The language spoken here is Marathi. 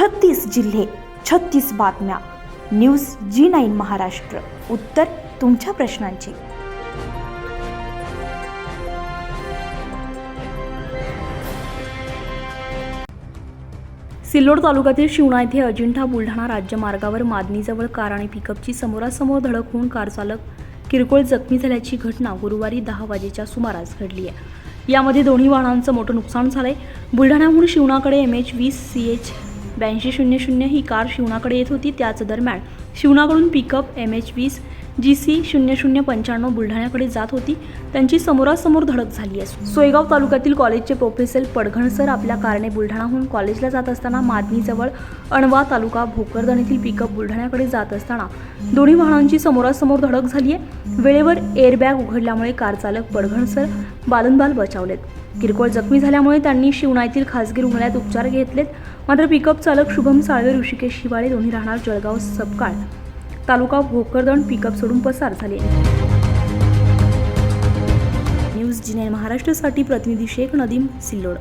छत्तीस जिल्हे छत्तीस बातम्या. News G nine Maharashtra. उत्तर तुमच्या प्रश्नांची. सिल्लोड तालुक्यातील शिवणा येथे अजिंठा बुलढाणा राज्यमार्गावर मादनीजवळ कार आणि पिकअपची समोरासमोर धडक होऊन कार चालक किरकोळ जखमी झाल्याची घटना गुरुवारी दहा वाजेच्या सुमारास घडली आहे. यामध्ये दोन्ही वाहनांचं मोठं नुकसान झालंय. बुलढाण्याहून शिवणाकडे एम एच वीस सी एच ब्याऐंशी शून्य शून्य ही कार शिवणाकडे येत होती. त्याच दरम्यान शिवणाकडून पिकअप एम एच वीस जी सी शून्य शून्य पंच्याण्णव बुलढाण्याकडे जात होती. त्यांची समोरासमोर धडक झाली आहे सोयगाव तालुक्यातील कॉलेजचे प्रोफेसर पडघणसर आपल्या कारने बुलढाणाहून कॉलेजला जात असताना मादनीजवळ अणवा तालुका भोकरदन येथील पिकअप बुलढाण्याकडे जात असताना दोन्ही वाहनांची समोरासमोर धडक झाली आहे वेळेवर एअरबॅग उघडल्यामुळे कार चालक पडघणसर बालनबाल बचावलेत. किरकोळ जखमी झाल्यामुळे त्यांनी शिवणा येथील खासगी रुग्णालयात उपचार घेतलेत. मात्र पिकअप चालक शुभम साळवे ऋषिकेश शिवाळे दोन्ही राहणार जळगाव सबकाळ. तालुका भोकरदण पिकअप सोडून पसार झाले. न्यूज जिने महाराष्ट्रासाठी प्रतिनिधी शेख नदीम सिल्लोड.